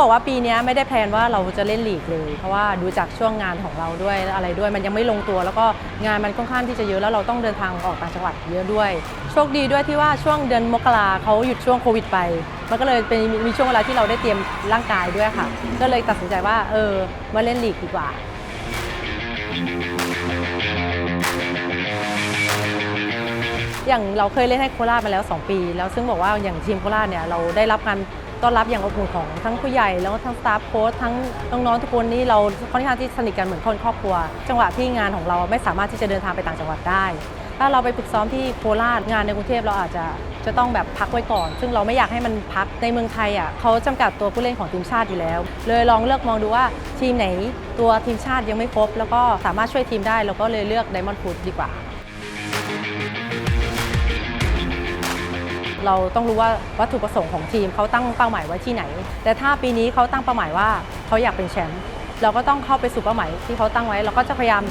บอกว่าปีนี้ไม่ได้แพลนว่าเราจะเล่นลีกเลย เพราะว่าดูจากช่วงงานของเราด้วยอะไรด้วยมันยังไม่ลงตัว แล้วก็งานมันค่อนข้างที่จะเยอะแล้วเราต้องเดินทางออกต่างจังหวัดเยอะด้วย โชคดีด้วยที่ว่าช่วงเดือนมกราเขาหยุดช่วงโควิดไป มันก็เลยเป็นมีช่วงเวลาที่เราได้เตรียมร่างกายด้วยค่ะ ก็เลยตัดสินใจว่าเออมาเล่นลีกดีกว่าอย่างเราเคยเล่นให้โคราชมาแล้ว 2 ปี แล้วซึ่งบอกว่าอย่างทีมโคราชเนี่ยเราได้รับการ ต้อนรับอย่างอบอุ่นของทั้งผู้ใหญ่แล้วก็ทั้งสตาฟโค้ชทั้งน้องๆทุกคนนี่เราค่อนข้างที่สนิทกันเหมือนคนครอบครัว จังหวะที่งานของเราไม่สามารถที่จะเดินทางไปต่างจังหวัดได้ ถ้าเราไปฝึกซ้อมที่โคราชงานในกรุงเทพเราอาจจะจะต้องแบบพักไว้ก่อน ซึ่งเราไม่อยากให้มันพักในเมืองไทยอะเขาจำกัดตัวผู้เล่นของทีมชาติอยู่แล้ว เลยลองเลือกมองดูว่าทีมไหนตัวทีมชาติยังไม่ครบ แล้วก็สามารถช่วยทีมได้เราก็เลยเลือกไดมอนด์ฟูดดีกว่า เราต้องรู้ว่าวัตถุประสงค์ของทีมเขาตั้งเป้าหมายไว้ที่ไหน แต่ถ้าปีนี้เขาตั้งเป้าหมายว่าเขาอยากเป็นแชมป์เราก็ต้องเข้าไปสู่เป้าหมายที่เขาตั้งไว้ เราก็จะพยายาม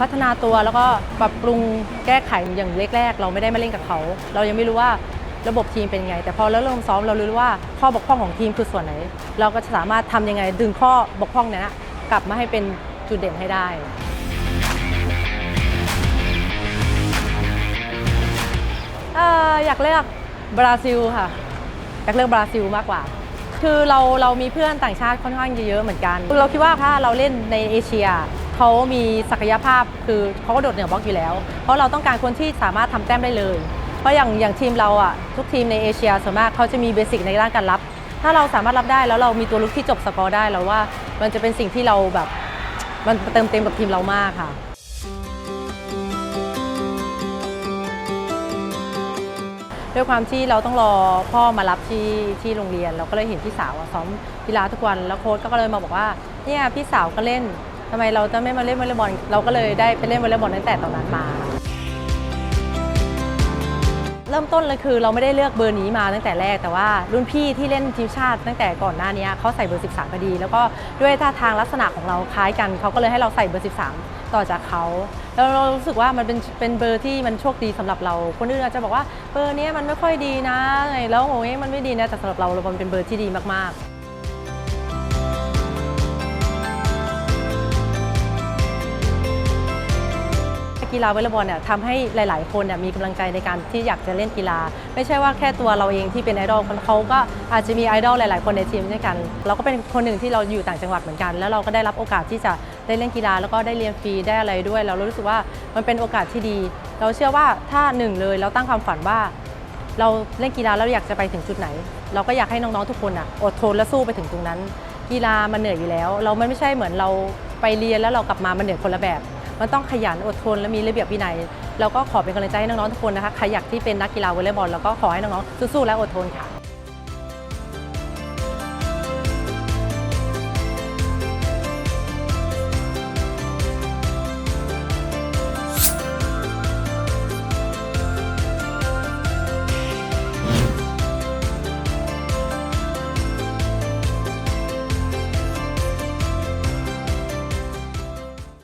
พัฒนาตัวแล้วก็ปรับปรุงแก้ไขอย่างแรกๆ เราไม่ได้มาเล่นกับเขา เรายังไม่รู้ว่าระบบทีมเป็นไง แต่พอเราเริ่มซ้อมเรารู้ว่าข้อบกพร่องของทีมคือส่วนไหน เราก็จะสามารถทำยังไงดึงข้อบกพร่องนั้นกลับมาให้เป็นจุดเด่นให้ได้อยากเลือก บราซิลค่ะอยากเลือกบราซิลมากกว่า คือเราเรามีเพื่อนต่างชาติค่อนข้างเยอะๆเหมือนกัน เราคิดว่าถ้าเราเล่นในเอเชียเขามีศักยภาพคือเขาก็โดดเหนือบล็อกอยู่แล้ว เพราะเราต้องการคนที่สามารถทำแต้มได้เลย เพราะอย่างอย่างทีมเราอะทุกทีมในเอเชียส่วนมากเขาจะมีเบสิกในด้านการรับ ถ้าเราสามารถรับได้แล้วเรามีตัวลุกที่จบสกอร์ได้เราว่า มันจะเป็นสิ่งที่เราแบบมันเติมเต็มกับทีมเรามากค่ะ ด้วยความที่เราต้องรอพ่อมารับที่ที่โรงเรียน เราก็เลยเห็นพี่สาวอะซ้อมกีฬาทุกวันแล้วโค้ชก็เลยมาบอกว่าเนี่ยพี่สาวก็เล่นทำไมเราจะไม่มาเล่นวอลเลย์บอลเราก็เลยได้ไปเล่นวอลเลย์บอลตั้งแต่ตอนนั้นมา เริ่มต้นเลยคือเราไม่ได้เลือกเบอร์นี้มาตั้งแต่แรกแต่ว่ารุ่นพี่ที่เล่นทีมชาติตั้งแต่ก่อนหน้านี้เขาใส่เบอร์ 13พอดี แล้วก็ด้วยท่าทางลักษณะของเราคล้ายกันเขาก็เลยให้เราใส่เบอร์ 13 ต่อจากเขาแล้วเรารู้สึกว่ามันเป็นเป็นเบอร์ที่มันโชคดีสำหรับเรา คนอื่นอาจจะบอกว่าเบอร์นี้มันไม่ค่อยดีนะไงแล้วโอ้ยมันไม่ดีนะแต่สำหรับเราเราเป็นเบอร์ที่ดีมากๆกีฬาวอลเลย์บอลเนี่ยทำให้หลาย ๆ คนเนี่ยมีกำลังใจในการที่อยากจะเล่นกีฬา ไม่ใช่ว่าแค่ตัวเราเองที่เป็นไอดอลเขาก็อาจจะมีไอดอลหลาย ๆ คนในทีมด้วยกัน เราก็เป็นคนหนึ่งที่เราอยู่ต่างจังหวัดเหมือนกัน แล้วเราก็ได้รับโอกาสที่จะ ได้เล่นกีฬาแล้วก็ได้เรียนฟรีได้อะไรด้วยเรารู้สึกว่ามันเป็นโอกาสที่ดี เราเชื่อว่าถ้าหนึ่งเลยเราตั้งความฝันว่า เราเล่นกีฬาแล้วอยากจะไปถึงจุดไหน เราก็อยากให้น้องๆทุกคนอะอดทนและสู้ไปถึงตรงนั้น กีฬามันเหนื่อยอยู่แล้ว เรามันไม่ใช่เหมือนเราไปเรียนแล้วเรากลับมามันเหนื่อยคนละแบบ มันต้องขยันอดทนและมีระเบียบวินัยเราก็ขอเป็นกำลังใจให้น้องๆทุกคนนะคะใครอยากที่เป็นนักกีฬาวอลเลย์บอลแล้วก็ขอให้น้องๆสู้ๆและอดทนค่ะ